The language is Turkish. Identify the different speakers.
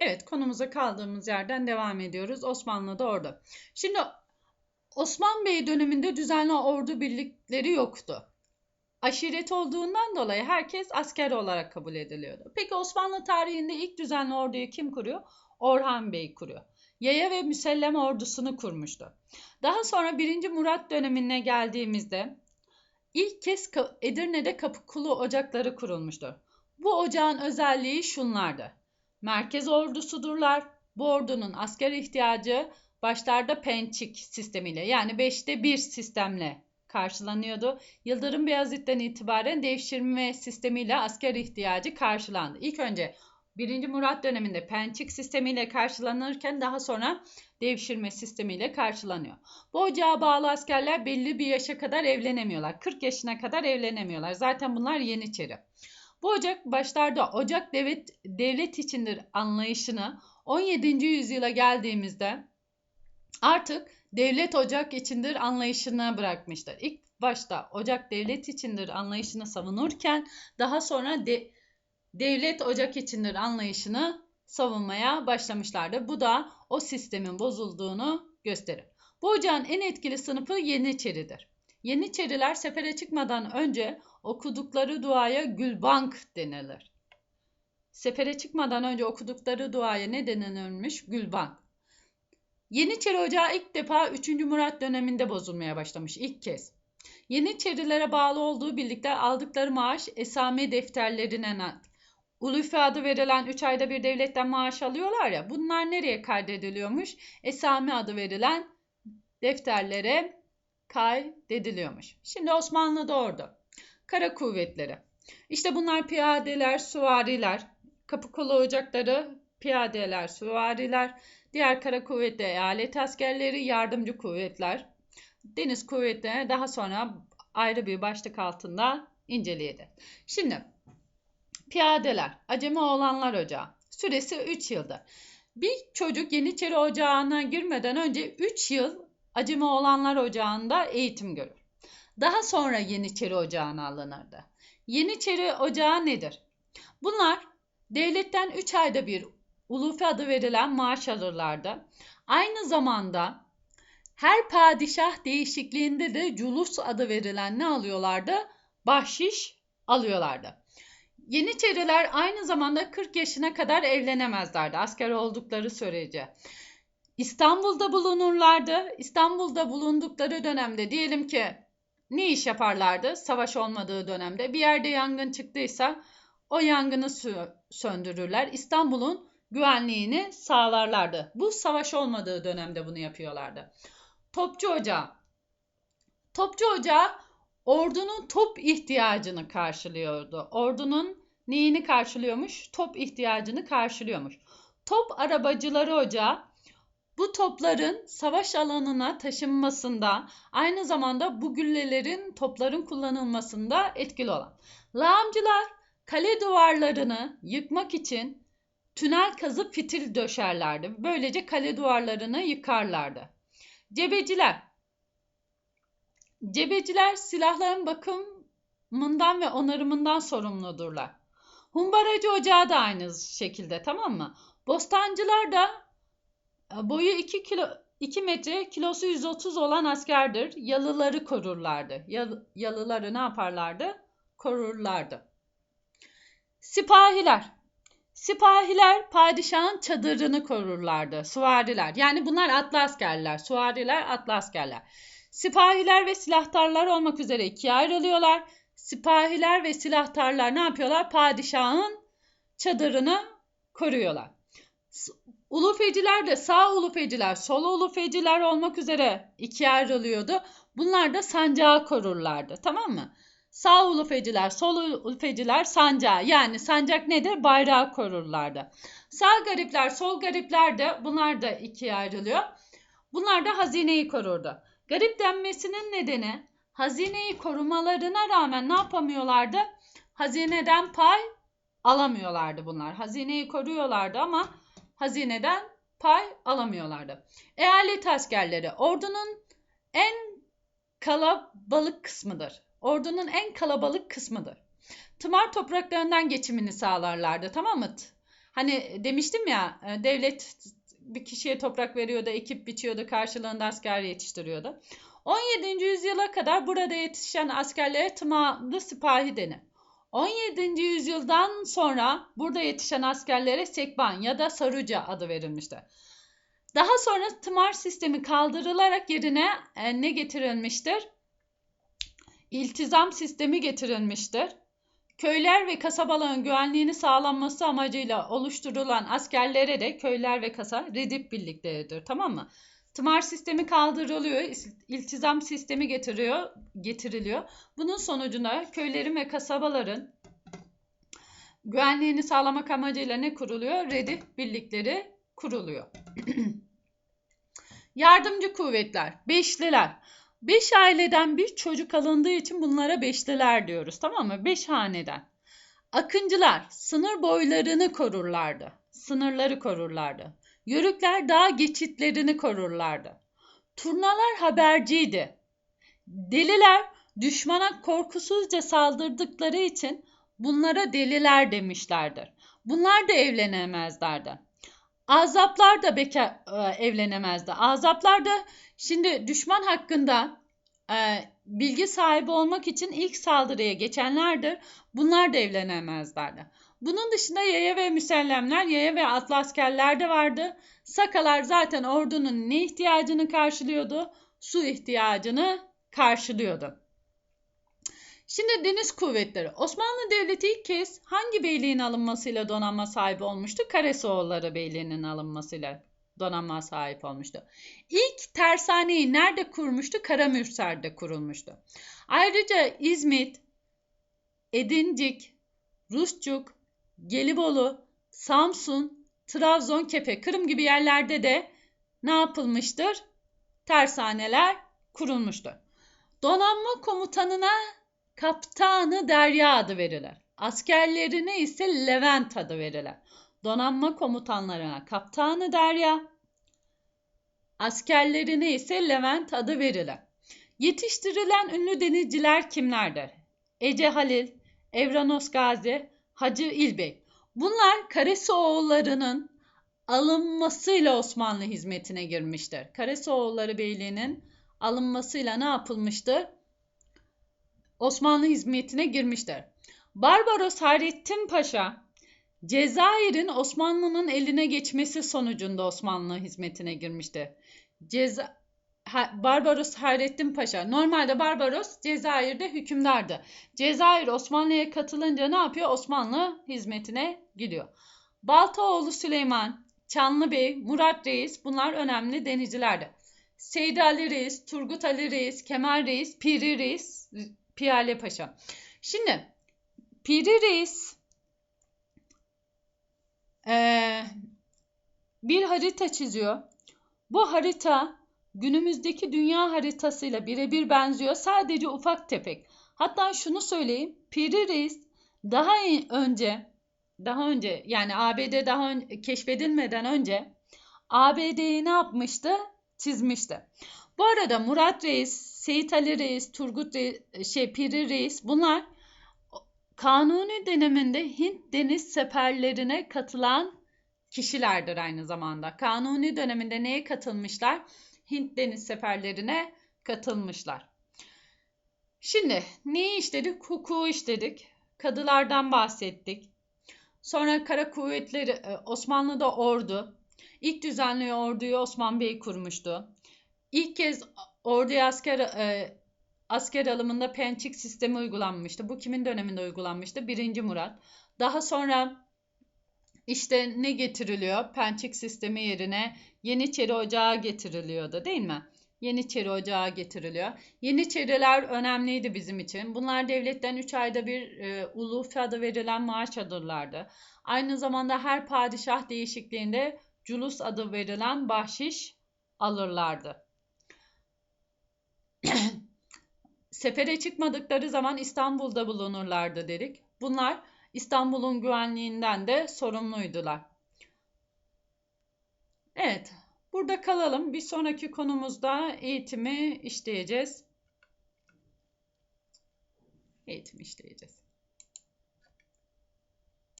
Speaker 1: Evet konumuza kaldığımız yerden devam ediyoruz. Osmanlı'da ordu. Şimdi Osman Bey döneminde düzenli ordu birlikleri yoktu. Aşiret olduğundan dolayı herkes asker olarak kabul ediliyordu. Peki Osmanlı tarihinde ilk düzenli orduyu kim kuruyor? Orhan Bey kuruyor. Yaya ve Müsellem ordusunu kurmuştu. Daha sonra 1. Murat dönemine geldiğimizde ilk kez Edirne'de kapı kulu ocakları kurulmuştur. Bu ocağın özelliği şunlardı. Merkez ordusudurlar. Bu ordunun asker ihtiyacı başlarda pençik sistemiyle yani 5'te 1 sistemle karşılanıyordu. Yıldırım Beyazıt'tan itibaren devşirme sistemiyle asker ihtiyacı karşılandı. İlk önce 1. Murat döneminde pençik sistemiyle karşılanırken daha sonra devşirme sistemiyle karşılanıyor. Bu ocağa bağlı askerler belli bir yaşa kadar evlenemiyorlar. 40 yaşına kadar evlenemiyorlar. Zaten bunlar Yeniçeri. Bu ocak başlarda ocak devlet, devlet içindir anlayışını 17. yüzyıla geldiğimizde artık devlet ocak içindir anlayışına bırakmıştır. İlk başta ocak devlet içindir anlayışını savunurken daha sonra de, devlet ocak içindir anlayışını savunmaya başlamışlardı. Bu da o sistemin bozulduğunu gösterir. Bu ocağın en etkili sınıfı Yeniçeridir. Yeniçeriler sefere çıkmadan önce okudukları duaya gülbank denilir. Sefere çıkmadan önce okudukları duaya ne denilirmiş? Gülbank. Yeniçeri Ocağı ilk defa 3. Murat döneminde bozulmaya başlamış ilk kez. Yeniçerilere bağlı olduğu birlikte aldıkları maaş esame defterlerine not. Ulufe adı verilen 3 ayda bir devletten maaş alıyorlar ya bunlar nereye kaydediliyormuş? Esame adı verilen defterlere kaydediliyormuş. Şimdi Osmanlı'da ordu. Kara kuvvetleri. İşte bunlar piyadeler, süvariler, kapı kolu ocakları, piyadeler, süvariler, diğer kara kuvvetli eyalet askerleri, yardımcı kuvvetler, deniz kuvvetleri daha sonra ayrı bir başlık altında inceleyelim. Şimdi piyadeler, acemi olanlar ocağı. Süresi 3 yıldır. Bir çocuk Yeniçeri Ocağı'na girmeden önce 3 yıl Acemi Oğlanlar Ocağı'nda eğitim görür. Daha sonra Yeniçeri Ocağı'na alınırdı. Yeniçeri Ocağı nedir? Bunlar devletten 3 ayda bir ulufe adı verilen maaş alırlardı. Aynı zamanda her padişah değişikliğinde de culus adı verilen ne alıyorlardı? Bahşiş alıyorlardı. Yeniçeriler aynı zamanda 40 yaşına kadar evlenemezlerdi asker oldukları sürece. İstanbul'da bulunurlardı. İstanbul'da bulundukları dönemde diyelim ki ne iş yaparlardı savaş olmadığı dönemde? Bir yerde yangın çıktıysa o yangını söndürürler. İstanbul'un güvenliğini sağlarlardı. Bu savaş olmadığı dönemde bunu yapıyorlardı. Topçu Ocağı. Topçu Ocağı ordunun top ihtiyacını karşılıyordu. Ordunun neyini karşılıyormuş? Top ihtiyacını karşılıyormuş. Top arabacıları ocağı bu topların savaş alanına taşınmasında aynı zamanda bu güllelerin topların kullanılmasında etkili olan. Lağımcılar kale duvarlarını yıkmak için tünel kazıp fitil döşerlerdi. Böylece kale duvarlarını yıkarlardı. Cebeciler Cebeciler silahların bakımından ve onarımından sorumludurlar. Humbaracı ocağı da aynı şekilde tamam mı? Bostancılar da Boyu 2 kilo 2 metre, kilosu 130 olan askerdir. Yalıları korurlardı. yalıları ne yaparlardı? Korurlardı. Sipahiler. Sipahiler padişahın çadırını korurlardı. Süvariler. Yani bunlar atlı askerler. Süvariler atlı askerler. Sipahiler ve silahtarlar olmak üzere ikiye ayrılıyorlar. Sipahiler ve silahtarlar ne yapıyorlar? Padişahın çadırını koruyorlar. Ulufeciler de sağ ulufeciler, sol ulufeciler olmak üzere ikiye ayrılıyordu. Bunlar da sancağı korurlardı. Tamam mı? Sağ ulufeciler, sol ulufeciler sancağı. Yani sancak nedir? Bayrağı korurlardı. Sağ garipler, sol garipler de bunlar da ikiye ayrılıyor. Bunlar da hazineyi korurdu. Garip denmesinin nedeni hazineyi korumalarına rağmen ne yapamıyorlardı? Hazineden pay alamıyorlardı bunlar. Hazineyi koruyorlardı ama hazineden pay alamıyorlardı. Eyalet askerleri ordunun en kalabalık kısmıdır. Ordunun en kalabalık kısmıdır. Tımar topraklarından geçimini sağlarlardı tamam mı? Hani demiştim ya e, devlet bir kişiye toprak veriyordu, ekip biçiyordu, karşılığında asker yetiştiriyordu. 17. yüzyıla kadar burada yetişen askerlere tımarlı sipahi denir. 17. yüzyıldan sonra burada yetişen askerlere sekban ya da saruca adı verilmiştir. Daha sonra tımar sistemi kaldırılarak yerine e, ne getirilmiştir? İltizam sistemi getirilmiştir. Köyler ve kasabaların güvenliğini sağlanması amacıyla oluşturulan askerlere de köyler ve kasa redip birlikleridir. Tamam mı? Tımar sistemi kaldırılıyor, iltizam sistemi getiriyor, getiriliyor. Bunun sonucunda köylerin ve kasabaların güvenliğini sağlamak amacıyla ne kuruluyor? Redif birlikleri kuruluyor. Yardımcı kuvvetler, beşliler. Beş aileden bir çocuk alındığı için bunlara beşliler diyoruz tamam mı? Beş haneden. Akıncılar sınır boylarını korurlardı. Sınırları korurlardı. Yörükler dağ geçitlerini korurlardı. Turnalar haberciydi. Deliler düşmana korkusuzca saldırdıkları için bunlara deliler demişlerdir. Bunlar da evlenemezlerdi. Azaplar da bekar e, evlenemezdi. Azaplar da şimdi düşman hakkında e, bilgi sahibi olmak için ilk saldırıya geçenlerdir. Bunlar da evlenemezlerdi. Bunun dışında yaya ve müsellemler, yaya ve atlı askerler de vardı. Sakalar zaten ordunun ne ihtiyacını karşılıyordu? Su ihtiyacını karşılıyordu. Şimdi deniz kuvvetleri. Osmanlı Devleti ilk kez hangi beyliğin alınmasıyla donanma sahibi olmuştu? Karasoğulları Beyliği'nin alınmasıyla donanma sahip olmuştu. İlk tersaneyi nerede kurmuştu? Karamürser'de kurulmuştu. Ayrıca İzmit, Edincik, Rusçuk, Gelibolu, Samsun, Trabzon, Kepe, Kırım gibi yerlerde de ne yapılmıştır? Tersaneler kurulmuştur. Donanma komutanına kaptanı Derya adı verilir. Askerlerine ise Levent adı verilir. Donanma komutanlarına kaptanı Derya, askerlerine ise Levent adı verilir. Yetiştirilen ünlü denizciler kimlerdir? Ece Halil, Evranos Gazi, Hacı İlbey. Bunlar Karesoğulları'nın alınmasıyla Osmanlı hizmetine girmiştir. Karesoğulları Beyliği'nin alınmasıyla ne yapılmıştır? Osmanlı hizmetine girmiştir. Barbaros Hayrettin Paşa Cezayir'in Osmanlı'nın eline geçmesi sonucunda Osmanlı hizmetine girmişti. Ceza Barbaros Hayrettin Paşa. Normalde Barbaros Cezayir'de hükümdardı. Cezayir Osmanlı'ya katılınca ne yapıyor? Osmanlı hizmetine gidiyor. Baltaoğlu Süleyman, Çanlı Bey, Murat Reis bunlar önemli denizcilerdi. Seydi Ali Reis, Turgut Ali Reis, Kemal Reis, Piri Reis, Piyale Paşa. Şimdi Piri Reis ee, bir harita çiziyor. Bu harita günümüzdeki dünya haritasıyla birebir benziyor. Sadece ufak tefek. Hatta şunu söyleyeyim. Piri Reis daha önce daha önce yani ABD daha ön, keşfedilmeden önce ABD'yi ne yapmıştı? Çizmişti. Bu arada Murat Reis, Seyit Ali Reis, Turgut Reis, şey Piri Reis bunlar Kanuni döneminde Hint deniz seferlerine katılan kişilerdir aynı zamanda. Kanuni döneminde neye katılmışlar? Hint deniz seferlerine katılmışlar. Şimdi neyi işledik? Hukuku işledik. Kadılardan bahsettik. Sonra kara kuvvetleri e, Osmanlı'da ordu. İlk düzenli orduyu Osman Bey kurmuştu. İlk kez orduya asker e, asker alımında pençik sistemi uygulanmıştı. Bu kimin döneminde uygulanmıştı? Birinci Murat. Daha sonra işte ne getiriliyor? Pençik sistemi yerine Yeniçeri Ocağı getiriliyordu değil mi? Yeniçeri Ocağı getiriliyor. Yeniçeriler önemliydi bizim için. Bunlar devletten 3 ayda bir e, ulufi adı verilen maaş alırlardı. Aynı zamanda her padişah değişikliğinde culus adı verilen bahşiş alırlardı. Sefere çıkmadıkları zaman İstanbul'da bulunurlardı dedik. Bunlar İstanbul'un güvenliğinden de sorumluydular. Evet, burada kalalım. Bir sonraki konumuzda eğitimi işleyeceğiz. Eğitim işleyeceğiz.